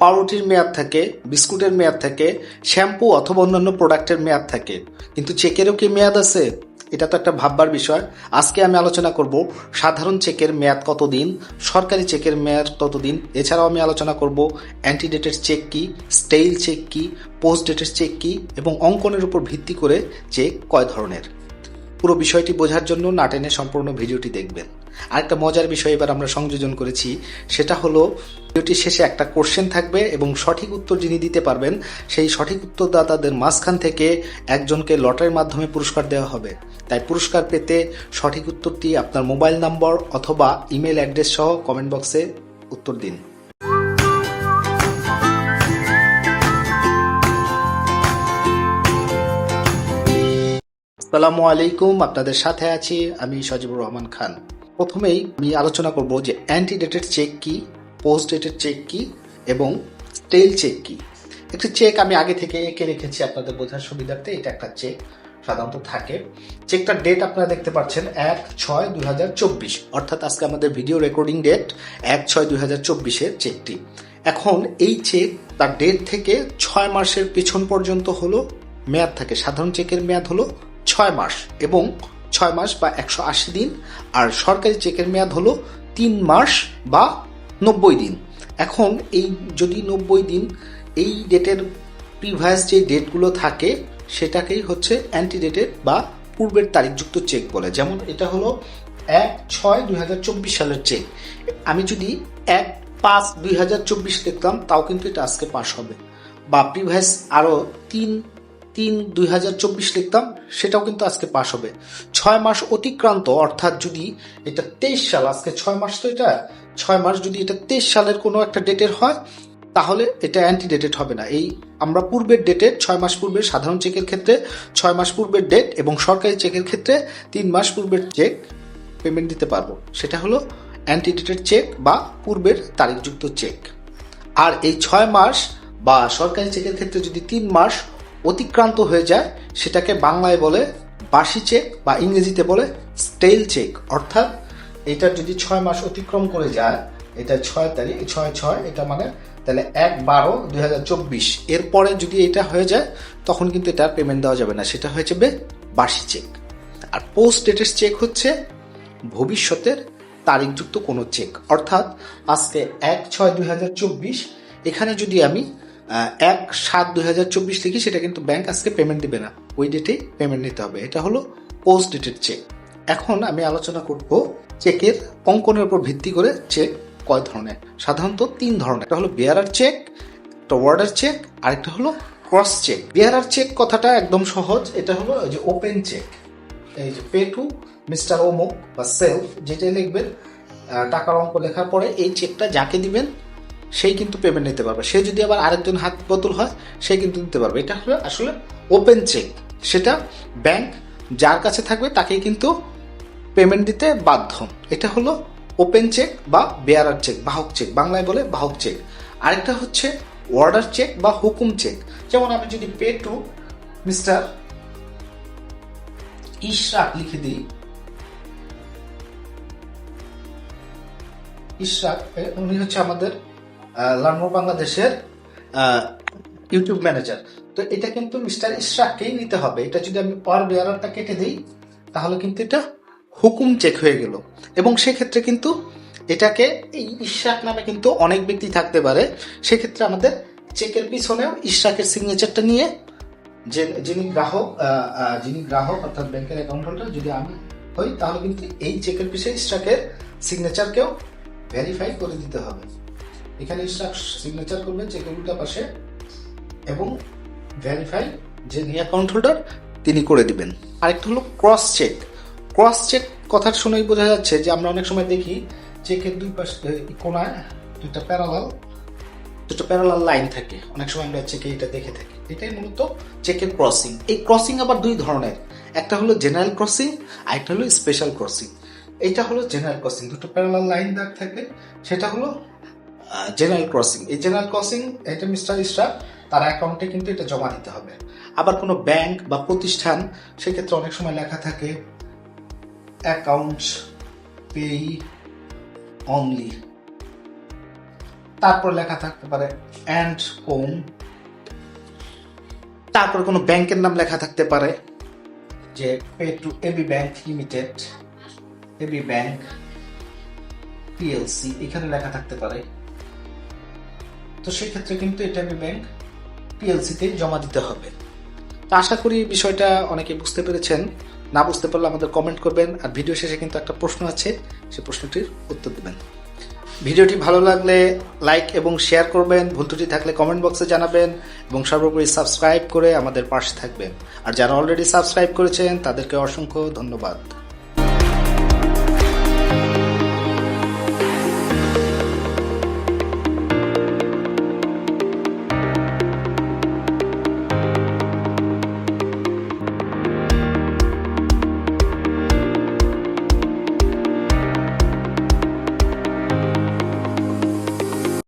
পাউরুটির মেয়াদ থাকে, বিস্কুটের মেয়াদ থাকে, শ্যাম্পু অথবা অন্যান্য প্রোডাক্টের মেয়াদ থাকে। কিন্তু চেকেরও কি মেয়াদ আছে? এটা তো একটা ভাববার বিষয়। আজকে আমি আলোচনা করব সাধারণ চেকের মেয়াদ কতদিন, সরকারি চেকের মেয়াদ কতদিন এছাড়াও আমি আলোচনা করব অ্যান্টিডেটেড চেক কি স্টেইল চেক কি পোস্ট ডেটেড চেক কি, এবং অঙ্কনের উপর ভিত্তি করে চেক কয় ধরনের। পুরো বিষয়টি বোঝার জন্য নাটেনে সম্পূর্ণ ভিডিওটি দেখবেন। আরেকটা মজার বিষয় এবার আমরা সংযোজন করেছি, সেটা হলো ভিডিওটির শেষে একটা কোশ্চেন থাকবে এবং সঠিক উত্তর যিনি দিতে পারবেন, সেই সঠিক উত্তরদাতাদের মাঝখান থেকে একজনকে লটারির মাধ্যমে পুরস্কার দেওয়া হবে। তাই পুরস্কার পেতে সঠিক উত্তরটি আপনার মোবাইল নম্বর অথবা ইমেল অ্যাড্রেস সহ কমেন্ট বক্সে উত্তর দিন। আসসালামু আলাইকুম, আপনাদের সাথে আছি আমি সজিবুর রহমান খান। প্রথমেই আমি আলোচনা করব যে অ্যান্টিডেটেড চেক কি পোস্ট ডেটেড চেক কি এবং স্টেল চেক কি। একটি চেক আমি আগে থেকে এঁকে রেখেছি আপনাদের বোঝার সুবিধার্থে, এটা একটা চেক সাধারণত থাকে। চেকটার ডেট আপনারা দেখতে পাচ্ছেন এক ছয় দুই হাজার চব্বিশ, অর্থাৎ আজকে আমাদের ভিডিও রেকর্ডিং ডেট এক ছয় দুই হাজার চব্বিশের চেকটি এখন এই চেক তার ডেট থেকে ছয় মাসের পিছন পর্যন্ত হলো, মেয়াদ থাকে। সাধারণ চেকের মেয়াদ হলো ছয় মাস এবং ছয় মাস বা একশো আশি দিন, আর সরকারি চেকের মেয়াদ হলো তিন মাস বা নব্বই দিন। এখন এই যদি নব্বই দিন, এই ডেটের প্রিভাইস যে ডেটগুলো থাকে, সেটাকেই হচ্ছে অ্যান্টি অ্যান্টিডেটেড বা পূর্বের তারিখযুক্ত চেক বলে। যেমন এটা হলো এক ছয় দুই হাজার চব্বিশ সালের চেক। আমি যদি এক পাঁচ দুই হাজার চব্বিশ দেখতাম, তাও কিন্তু এটা আজকে পাস হবে। বা প্রিভাইস আরও তিন তিন দুই হাজার চব্বিশ লিখতাম, সেটাও কিন্তু আজকে পাস হবে। ছয় মাস অতিক্রান্ত, অর্থাৎ যদি এটা তেইশ সাল, আজকে ছয় মাস তো এটা, ছয় মাস যদি এটা তেইশ সালের কোনো একটা ডেটের হয়, তাহলে এটা অ্যান্টিডেটেড হবে না। এই আমরা পূর্বের ডেটের, ছয় মাস পূর্বের সাধারণ চেকের ক্ষেত্রে, ছয় মাস পূর্বের ডেট এবং সরকারি চেকের ক্ষেত্রে তিন মাস পূর্বের চেক পেমেন্ট দিতে পারব। সেটা হলো অ্যান্টিডেটেড চেক বা পূর্বের তারিখযুক্ত চেক আর এই ছয় মাস বা সরকারি চেকের ক্ষেত্রে যদি তিন মাস অতিক্রান্ত হয়ে যায়, সেটাকে বাংলায় বলে বাসি চেক বা ইংরেজিতে বলে স্টেল চেক। অর্থাৎ এটা যদি ছয় মাস অতিক্রম করে যায়, এটা ছয় তারিখ, ছয় ছয়, এটা মানে তাহলে এক বারো দুই হাজার চব্বিশ। এরপরে যদি এটা হয়ে যায়, তখন কিন্তু এটা পেমেন্ট দেওয়া যাবে না, সেটা হয়ে যাবে বাসি চেক। আর পোস্ট ডেটের চেক হচ্ছে ভবিষ্যতের তারিখযুক্ত কোনো চেক অর্থাৎ আজকে এক ছয় দুই হাজার চব্বিশ, এখানে যদি আমি এক সাত দুই হাজার চব্বিশ লিখি সেটা কিন্তু ব্যাংক আজকে পেমেন্ট দিবে না। ওই ডেটেই পেমেন্ট নিতে হবে। এটা হলো পোস্ট ডেটেড চেক এখন আমি আলোচনা করব চেকের অঙ্কনের উপর ভিত্তি করে চেক কয় ধরনের। সাধারণত তিন ধরনের। একটা হলো বেয়ারার চেক একটা ওয়ার্ডার চেক আরেকটা হলো ক্রস চেক বেয়ারার চেক কথাটা একদম সহজ। এটা হলো যে ওপেন চেক এই যে পে টু মিস্টার ওমো বা সেলফ যেটাই লিখবেন টাকার অঙ্ক লেখার পরে এই চেকটা যাকে দিবেন সেই কিন্তু পেমেন্ট নিতে পারবে। সে যদি আবার আরেকজন হাত বদল হয়, সে কিন্তু নিতে পারবে। এটা হলো আসলে ওপেন চেক সেটা ব্যাংক যার কাছে থাকবে, তাকেই কিন্তু পেমেন্ট দিতে বাধ্য। এটা হলো ওপেন চেক বা বেয়ারার চেক বাহক চেক বাংলায় বলে বাহক চেক আরেকটা হচ্ছে অর্ডার চেক বা হুকুম চেক যেমন আমি যদি পে টু মিস্টার ইশরাক লিখে দিই। ইশরাক উনি হচ্ছে আমাদের লার্নমোর বাংলাদেশের ইউটিউব ম্যানেজার তো এটা কিন্তু মিস্টার ইশরাককেই নিতে হবে। এটা যদি আমি পার বেয়ারারটা কেটে দিই, তাহলে কিন্তু এটা হুকুম চেক হয়ে গেল। এবং সেক্ষেত্রে কিন্তু এটাকে এই ইশরাক নামে কিন্তু অনেক ব্যক্তি থাকতে পারে। সেক্ষেত্রে আমাদের চেকের পিছনেও ইশরাকের সিগনেচারটা নিয়ে যে, যিনি গ্রাহক যিনি গ্রাহক অর্থাৎ ব্যাংকের অ্যাকাউন্ট হোল্ডার যদি আমি হই, তাহলে কিন্তু এই চেকের পিছনে ইশরাকের সিগনেচারকেও ভেরিফাই করে দিতে হবে। এখানে সিগনেচার করবেন চেকের উল্টা পাশে এবং ভেরিফাই যে নিয়ে অ্যাকাউন্ট হোল্ডার তিনি করে দিবেন। আরেকটা হলো ক্রস চেক ক্রস চেক কথা শুনেই বোঝা যাচ্ছে যে আমরা অনেক সময় দেখি চেকের দুই পাশে কোনায় দুইটা প্যারালাল দুটো প্যারালাল লাইন থাকে। অনেক সময় আমরা চেকে এটা দেখে থাকি। এটাই মূলত চেকের ক্রসিং এই ক্রসিং আবার দুই ধরনের। একটা হলো জেনারেল ক্রসিং আর একটা হলো স্পেশাল ক্রসিং এইটা হলো জেনারেল ক্রসিং দুটো প্যারালাল লাইন দাগ থাকবে সেটা হলো জেনারেল ক্রসিং এই জেনারেল ক্রসিং এটা মিস্টার ইস্টার তার অ্যাকাউন্টে কিন্তু এটা জমা দিতে হবে। আবার কোনো ব্যাংক বা প্রতিষ্ঠান, সেক্ষেত্রে অনেক সময় লেখা থাকে অ্যাকাউন্ট পেই অনলি তারপর লেখা থাকতে পারে অ্যান্ড হোম তারপর কোনো ব্যাংকের নাম লেখা থাকতে পারে, যে pay to AB bank limited AB bank PLC এখানে লেখা থাকতে পারে। তো সেক্ষেত্রে কিন্তু এটা এবি ব্যাংক পিএলসিতে জমা দিতে হবে। তো আশা করি বিষয়টা অনেকে বুঝতে পেরেছেন। না বুঝতে পারলে আমাদের কমেন্ট করবেন। আর ভিডিও শেষে কিন্তু একটা প্রশ্ন আছে সেই প্রশ্নটির উত্তর দেবেন। ভিডিওটি ভালো লাগলে লাইক এবং শেয়ার করবেন। ভুল ত্রুটি থাকলে কমেন্ট বক্সে জানাবেন এবং সর্বোপরি সাবস্ক্রাইব করে আমাদের পাশে থাকবেন। আর যারা অলরেডি সাবস্ক্রাইব করেছেন, তাদেরকে অসংখ্য ধন্যবাদ।